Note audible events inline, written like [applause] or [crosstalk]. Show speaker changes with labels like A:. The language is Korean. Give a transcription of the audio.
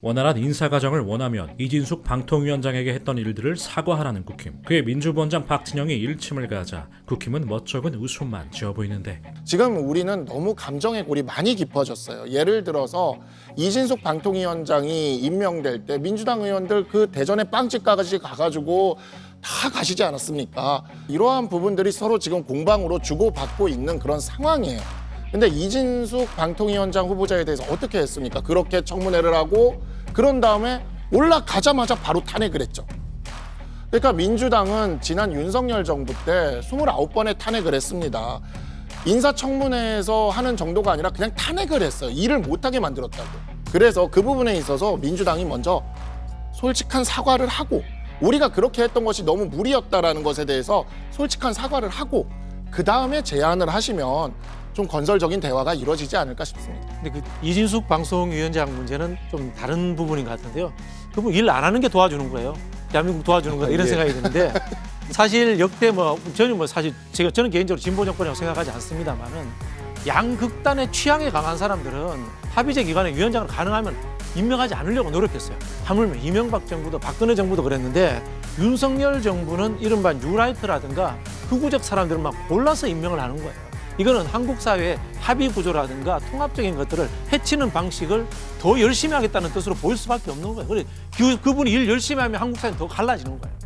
A: 원활한 인사 과정을 원하면 이진숙 방통위원장에게 했던 일들을 사과하라는 국힘. 그의 민주부원장 박진영이 일침을 가자 국힘은 멋쩍은 웃음만 지어 보이는데
B: 지금 우리는 너무 감정의 골이 많이 깊어졌어요. 예를 들어서 이진숙 방통위원장이 임명될 때 민주당 의원들 그 대전에 빵집까지 가가지고 다 가시지 않았습니까? 이러한 부분들이 서로 지금 공방으로 주고받고 있는 그런 상황이에요. 근데 이진숙 방통위원장 후보자에 대해서 어떻게 했습니까? 그렇게 청문회를 하고 그런 다음에 올라가자마자 바로 탄핵을 했죠. 그러니까 민주당은 지난 윤석열 정부 때 29번의 탄핵을 했습니다. 인사청문회에서 하는 정도가 아니라 그냥 탄핵을 했어요. 일을 못하게 만들었다고. 그래서 그 부분에 있어서 민주당이 먼저 솔직한 사과를 하고 우리가 그렇게 했던 것이 너무 무리였다라는 것에 대해서 솔직한 사과를 하고 그 다음에 제안을 하시면 좀 건설적인 대화가 이루어지지 않을까 싶습니다.
C: 근데 그 이진숙 방송위원장 문제는 좀 다른 부분인 것 같은데요. 그분 일 안 하는 게 도와주는 거예요. 대한민국 도와주는 거다 이런
B: 예.
C: 생각이 드는데 [laughs] 사실 역대 뭐 저는 뭐 사실 제가 저는 개인적으로 진보 정권이라고 생각하지 않습니다만은 양극단의 취향에 강한 사람들은 합의제 기관의 위원장을 가능하면 임명하지 않으려고 노력했어요. 하물며 이명박 정부도 박근혜 정부도 그랬는데 윤석열 정부는 이른바 뉴라이트라든가 극우적 사람들을 막 골라서 임명을 하는 거예요. 이거는 한국 사회의 합의 구조라든가 통합적인 것들을 해치는 방식을 더 열심히 하겠다는 뜻으로 보일 수밖에 없는 거예요. 그래 그, 그분이 일 열심히 하면 한국 사회는 더 갈라지는 거예요.